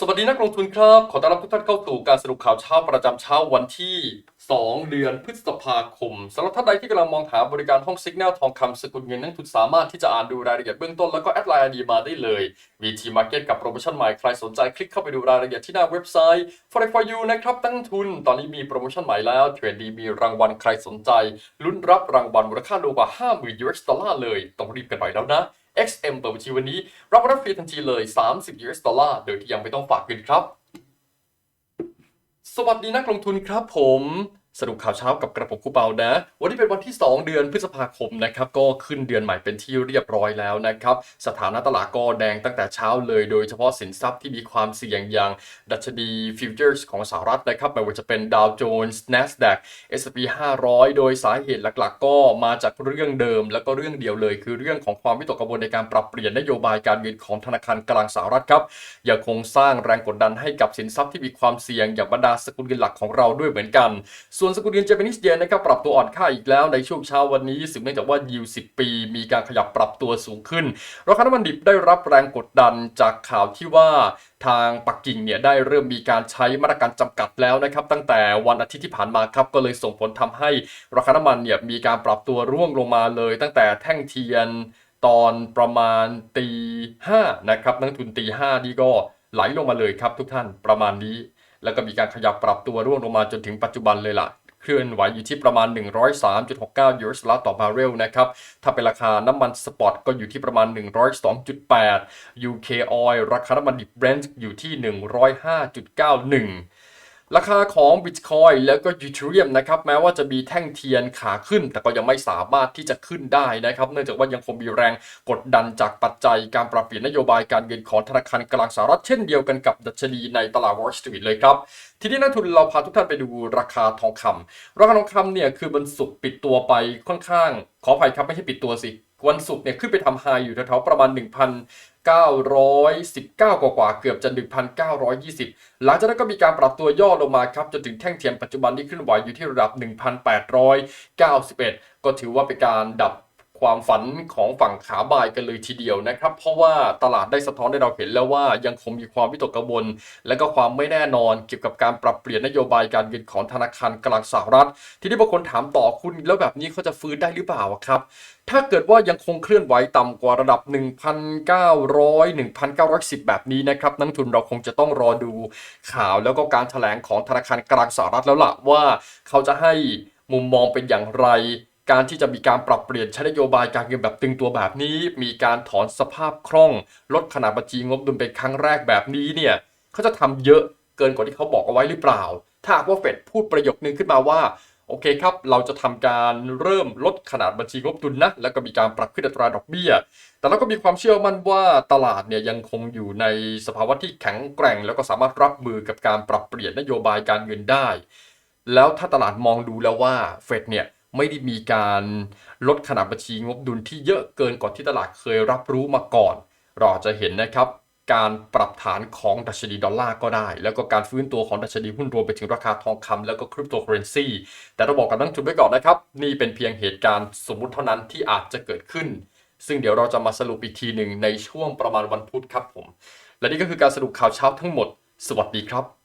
สวัสดีนักลงทุนครับ ขอต้อนรับทุกท่านเข้าสู่การสรุปข่าวเช้าประจำเช้าวันที่ 2 เดือนพฤษภาคมสำหรับท่านใดที่กำลังมองหาบริการห้องสิกแนลทองคำสกุลเงินนักลงทุนสามารถที่จะอ่านดูรายละเอียดเบื้องต้นแล้วก็แอดไลน์ดีมาได้เลย VT Market กับโปรโมชั่นใหม่ใครสนใจคลิกเข้าไปดูรายละเอียดที่หน้าเว็บไซต์ Forex for you นะครับตั้งทุน ตอนนี้มีโปรโมชั่นใหม่แล้วเทรดดีมีรางวัลใครสนใจลุ้นรับรางวัลมูลค่ารวมกว่า 50,000 US ดอลลาร์เลยต้องรีบกันหน่อยแล้วนะ XM เปิดบัญชีวันนี้รับรับฟรีทันทีเลย 30 US ดอลลาร์โดยที่ยังไม่ต้องฝากเงินครับ สวัสดีนักลงทุนครับผม สรุปข่าวเช้ากับกระผมคูเปานะ วันนี้เป็นวันที่ 2 เดือนพฤษภาคมนะครับ ก็ขึ้นเดือนใหม่เป็นที่เรียบร้อยแล้วนะครับ สถานะตลาดก็แดงตั้งแต่เช้าเลยโดยเฉพาะสินทรัพย์ที่มีความเสี่ยงอย่าง ดัชนีฟิวเจอร์สของสหรัฐนะครับไม่ว่าจะเป็น Dow Jones NASDAQ S&P 500 โดยสาเหตุหลักๆ ก็มาจากเรื่องเดิม แล้วก็เรื่องเดียวเลย คือเรื่องของความวิตกกังวลในการปรับเปลี่ยนนโยบายการเงินของธนาคารกลางสหรัฐครับยังคงสร้างแรงกดดันให้กับสินทรัพย์ที่มีความเสี่ยงอย่างบรรดาสกุลเงินหลักของเราด้วยเหมือนกันส่วนสกุลเงินเจแปนิสเยนนะครับปรับตัวอ่อนค่าอีกแล้วในช่วงเช้าวันนี้สืบเนื่องจากว่ายิว10 ปี มีการขยับปรับตัวสูงขึ้น ราคาน้ำมันดิบได้รับแรงกดดันจากข่าวที่ว่าทางปักกิ่งเนี่ยได้เริ่มมีการใช้มาตรการจำกัดแล้วนะครับ ตั้งแต่วันอาทิตย์ที่ผ่านมาครับก็เลยส่งผลทำให้ราคาน้ำมันเนี่ยมีการปรับตัวร่วงลงมาเลย ตั้งแต่แท่งเทียนตอนประมาณตีห้านะครับนักทุนตีห้านี่ก็ไหลลงมาเลยครับทุกท่านประมาณนี้ แล้วก็มีการขยับปรับตัวร่วงลงมาจนถึงปัจจุบันเลยล่ะ เคลื่อนไหวอยู่ที่ประมาณ 103.69 ยูโรสลาต่อบาร์เรลนะครับ ถ้าเป็นราคาน้ำมันสปอตก็อยู่ที่ประมาณ 102.8 UK Oil ราคาน้ำมันดิบเบรนท์อยู่ที่ 105.91 ราคาของ Bitcoin แล้วก็ Ethereum นะครับแม้ว่าจะมีแท่งเทียนขาขึ้น แต่ก็ยังไม่สามารถที่จะขึ้นได้นะครับเนื่องจากว่ายังคงมีแรงกดดันจากปัจจัยการปรับเปลี่ยนนโยบายการเงินของธนาคารกลางสหรัฐเช่นเดียวกันกับดัชนีในตลาด Wall Street เลยครับ ทีนี้นักทุนเราพาทุกท่านไปดูราคาทองคำราคาทองคำเนี่ยคือวันศุกปิดตัวไปค่อนข้าง ขออภัยครับไม่ใช่ปิดตัวสิ วันศุกร์เนี่ยขึ้นไปทำไฮอยู่แถวๆประมาณ 1,919 กว่ากว่าๆเกือบจะ 1,920 หลังจากนั้นก็มีการปรับตัวย่อลงมาครับ จนถึงแท่งเทียนปัจจุบันที่ขึ้นไหวอยู่ที่ระดับ 1,891 ก็ถือว่าเป็นการดับ ความฝันของฝั่งขาบายกันเลยทีเดียวนะครับ เพราะว่าตลาดได้สะท้อนให้เราเห็นแล้วว่ายังคงมีความวิตกกังวล และก็ความไม่แน่นอนเกี่ยวกับการปรับเปลี่ยนนโยบายการเงินของธนาคารกลางสหรัฐ ทีนี้บางคนถามต่อคุณแล้วแบบนี้เขาจะฟื้นได้หรือเปล่าครับถ้าเกิดว่ายังคงเคลื่อนไหวต่ำกว่าระดับ 1,900 1,910 แบบนี้นะครับ นักทุนเราคงจะต้องรอดูข่าวแล้วก็การถแถลงของธนาคารกลางสหรัฐแล้วล่ะว่าเขาจะให้มุมมองเป็นอย่างไร การที่จะมีการปรับเปลี่ยนใช้นโยบายการเงินแบบตึงตัวแบบนี้ มีการถอนสภาพคล่อง ลดขนาดบัญชีงบดุลเป็นครั้งแรกแบบนี้เนี่ยเขาจะทำเยอะเกินกว่าที่เขาบอกเอาไว้หรือเปล่า ถ้าหากว่าเฟดพูดประโยคนึงขึ้นมาว่าโอเคครับ เราจะทำการเริ่มลดขนาดบัญชีงบดุลนะแล้วก็มีการปรับขึ้นอัตราดอกเบี้ย แต่เราก็มีความเชื่อมั่นว่าตลาดเนี่ยยังคงอยู่ในสภาวะที่แข็งแกร่ง แล้วก็สามารถรับมือกับการปรับเปลี่ยนนโยบายการเงินได้ แล้วถ้าตลาดมองดูแล้วว่าเฟดเนี่ย ไม่ได้มีการลดขนาดบัญชีงบดุลที่เยอะเกินกว่าที่ตลาดเคยรับรู้มาก่อน เราจะเห็นนะครับการปรับฐานของดัชนีดอลลาร์ก็ได้ แล้วก็การฟื้นตัวของดัชนีหุ้นรวมไปถึงราคาทองคำแล้วก็คริปโตเคอเรนซีแต่เราบอกกับนักลงทุนไว้ก่อนนะครับ นี่เป็นเพียงเหตุการณ์สมมุติเท่านั้นที่อาจจะเกิดขึ้น ซึ่งเดี๋ยวเราจะมาสรุปอีกทีหนึ่งในช่วงประมาณวันพุธครับผม และนี่ก็คือการสรุปข่าวเช้าทั้งหมด สวัสดีครับ